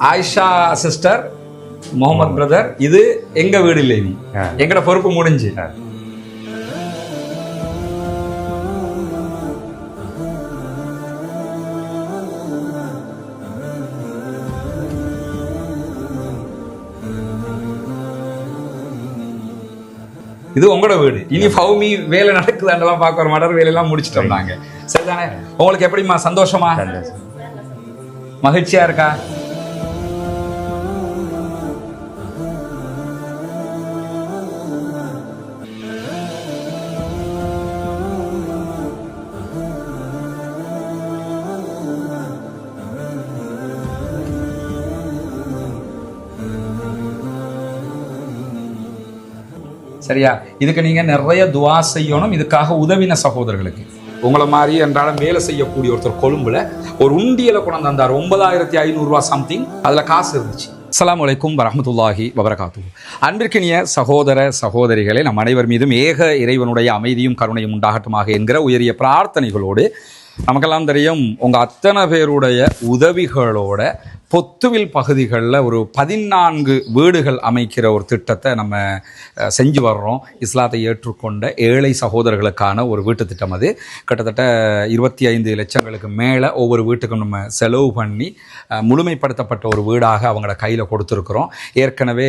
Ayesha sister Mohammed brother இது எங்க வீடு இல்லை நீ. எங்கட பொறுப்பு முடிஞ்சு. இது உங்களோட வீடு. இனி ஃபவுமி வேலை நடக்குதாண்டெல்லாம் பார்க்க வர மாட்டார் வேலையெல்லாம் முடிச்சிட்டோம் நாங்க சரிதானே? உங்களுக்கு சந்தோஷமா? சந்தோஷம். மகிழ்ச்சியா இருக்கா? சரியா? இதுக்கு நீங்க நிறைய துவா செய்யணும். இதுக்காக உதவின சகோதரர்களுக்கு. உங்களை மாதிரி என்றாலும் வேலை செய்யக்கூடிய ஒருத்தர் கொழும்புல ஒரு உண்டியலை கொண்டு வந்தார். ஒன்பதாயிரத்தி ஐநூறுரூவா சம்திங் அதில் காசு இருந்துச்சு. அஸ்லாம் வலைக்கும் வரமத்துல்லாஹி வபரகாத்து அன்பிற்கினிய சகோதர சகோதரிகளே நம் அனைவர் மீதும் ஏக இறைவனுடைய அமைதியும் கருணையும் உண்டாகட்டுமாக என்கிற உயரிய பிரார்த்தனைகளோடு நமக்கெல்லாம் தெரியும் உங்கள் அத்தனை பேருடைய உதவிகளோட பொத்துவில் பகுதிகளில் ஒரு பதினான்கு வீடுகள் அமைக்கிற ஒரு திட்டத்தை நம்ம செஞ்சு வர்றோம். இஸ்லாத்தை ஏற்றுக்கொண்ட ஏழை சகோதரர்களுக்கான ஒரு வீட்டு திட்டம் அது. கிட்டத்தட்ட இருபத்தி ஐந்து லட்சங்களுக்கு மேலே ஒவ்வொரு வீட்டுக்கும் நம்ம செலவு பண்ணி முழுமைப்படுத்தப்பட்ட ஒரு வீடாக அவங்கள கையில் கொடுத்துருக்குறோம். ஏற்கனவே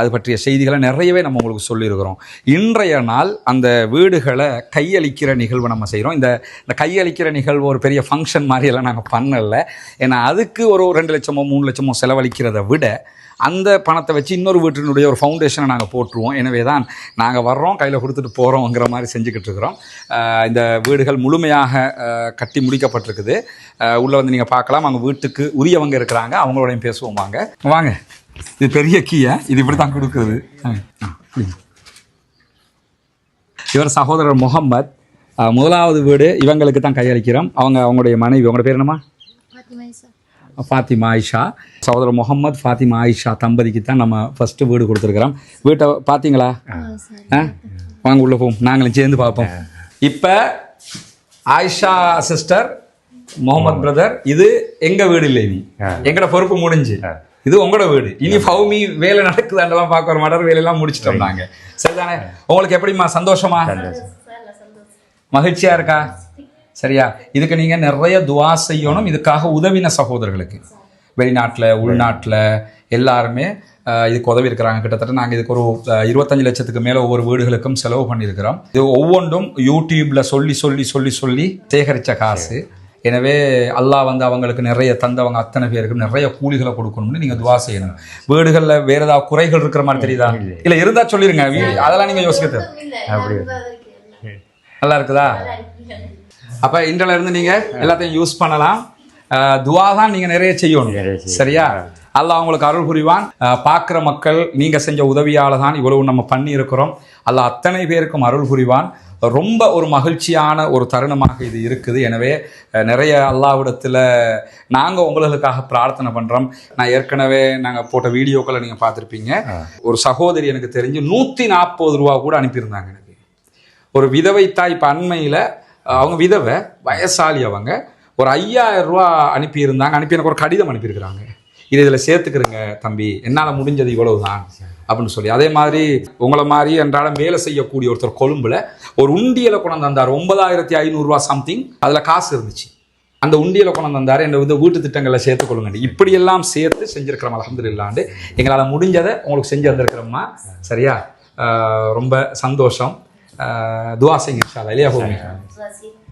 அது பற்றிய செய்திகளை நிறையவே நம்ம உங்களுக்கு சொல்லியிருக்கிறோம். இன்றைய நாள் அந்த வீடுகளை கையளிக்கிற நிகழ்வு நம்ம செய்கிறோம் இந்த இந்த கையளிக்கிற நிகழ்வு ஒரு பெரிய ஃபங்க்ஷன் மாதிரியெல்லாம் நாங்கள் பண்ணலை. ஏன்னா அதுக்கு ஒரு ரெண்டு லட்சம் லட்சமோ மூணு லட்சமோ செலவழிக்கிறதை விட அந்த பணத்தை வச்சு இன்னொரு வீட்டினுடைய ஒரு ஃபவுண்டேஷனை நாங்கள் போட்டுருவோம். எனவே தான் நாங்கள் வர்றோம் கையில் கொடுத்துட்டு போகிறோங்கிற மாதிரி செஞ்சுக்கிட்டு இருக்கிறோம். இந்த வீடுகள் முழுமையாக கட்டி முடிக்கப்பட்டிருக்குது. உள்ளே உள்ள வந்து நீங்கள் பார்க்கலாம். அவங்க வீட்டுக்கு உரியவங்க இருக்கிறாங்க. அவங்களோடையும் பேசுவோம் வாங்க. வாங்க. இது பெரிய கீயை இது இப்படி தான் கொடுக்குறது இவர் சகோதரர் முகம்மத். முதலாவது வீடு இவங்களுக்கு தான் கையளிக்கிறோம். அவங்க அவங்களுடைய மனைவி. அவங்களோட பேர் என்னம்மா? ஃபாத்திமா ஆயிஷா. சகோதரர் முகமது ஃபாத்திமா ஆயிஷா தம்பதிக்கு தான் நம்ம ஃபஸ்ட்டு வீடு கொடுத்துருக்குறோம். வீட்டை பார்த்தீங்களா ஆ. வாங்க உள்ள போவோம். நாங்களும் சேர்ந்து பார்ப்போம். இப்போ ஆயிஷா சிஸ்டர் முகமது பிரதர் இது எங்க வீடு இல்லை நீ? ஆ. எங்கட பொறுப்பு முடிஞ்சு. இது உங்களோட வீடு. இனி ஃபவுமி வேலை நடக்குதாண்டெல்லாம் பார்க்க வர மாட்டார் வேலையெல்லாம் முடிச்சிட்டோம் நாங்க. சரிதானே? உங்களுக்கு எப்படிம்மா? சந்தோஷமா? சந்தோஷம். மகிழ்ச்சியா இருக்கா? சரியா? இதுக்கு நீங்க நிறைய துவா செய்யணும். இதுக்காக உதவின சகோதரர்களுக்கு. வெளிநாட்டில் உள்நாட்டில் எல்லாருமே இதுக்கு உதவி இருக்கிறாங்க. கிட்டத்தட்ட நாங்கள் இதுக்கு ஒரு இருபத்தஞ்சு லட்சத்துக்கு மேலே ஒவ்வொரு வீடுகளுக்கும் செலவு பண்ணியிருக்கிறோம். இது ஒவ்வொன்றும் யூடியூப்ல சொல்லி சொல்லி சொல்லி சொல்லி சேகரித்த காசு. எனவே அல்லாஹ் வந்து அவங்களுக்கு நிறைய தந்தவங்க அத்தனை பேருக்கு நிறைய கூலிகளை கொடுக்கணும்னு நீங்க துவா செய்யணும். வீடுகளில் வேற ஏதாவது குறைகள் இருக்கிற மாதிரி தெரியுதா? இல்ல இருந்தா சொல்லிருங்க. வீடு அதெல்லாம் நீங்க யோசிக்க தேவை அப்படி நல்லா இருக்குதா? அப்ப இன்றைல இருந்து நீங்க எல்லாத்தையும் யூஸ் பண்ணலாம். துவா தான் நீங்க நிறைய செய்யணும். சரியா? அல்லாஹ் உங்களுக்கு அருள் புரிவான். பார்க்கிற மக்கள் நீங்க செஞ்ச உதவியால தான் இவ்வளவு நம்ம பண்ணி இருக்கிறோம் அல்லாஹ் அத்தனை பேருக்கும் அருள் புரிவான். ரொம்ப ஒரு மகிழ்ச்சியான ஒரு தருணமாக இது இருக்குது. எனவே நிறைய அல்லாவிடத்தில் நாங்கள் உங்களுக்காக பிரார்த்தனை பண்ணுறோம் நான் ஏற்கனவே நாங்கள் போட்ட வீடியோக்களை நீங்கள் பார்த்துருப்பீங்க. ஒரு சகோதரி எனக்கு தெரிஞ்சு நூற்றி நாற்பது ரூபா கூட அனுப்பியிருந்தாங்க எனக்கு. ஒரு விதவை தாய் இப்போ அண்மையில் அவங்க விதவை வயசாளி அவங்க. ஒரு ஐயாயிரம் ரூபா அனுப்பியிருந்தாங்க. அனுப்பி எனக்கு ஒரு கடிதம் அனுப்பியிருக்கிறாங்க. இது இதில் சேர்த்துக்கிறங்க தம்பி. என்னால் முடிஞ்சது இவ்வளவு தான் அப்படின்னு சொல்லி. அதே மாதிரி உங்களை மாதிரி என்றாலும் வேலை செய்யக்கூடிய ஒருத்தர் கொழும்புல ஒரு உண்டியலை கொண்டு வந்தார். ஒன்பதாயிரத்தி ஐநூறுரூவா சம்திங் அதில் காசு இருந்துச்சு. அந்த உண்டியலை கொண்டு வந்தார். என்னை வந்து வீட்டு திட்டங்களை சேர்த்துக்கொள்ளுங்க இப்படியெல்லாம் சேர்த்து செஞ்சிருக்கிறோம். அலமதுல்லாண்டு எங்களால் முடிஞ்சதை உங்களுக்கு செஞ்சு வந்திருக்கிறோம்மா சரியா? ரொம்ப சந்தோஷம். uh, doa sing inshallah. Ilaiya hobi.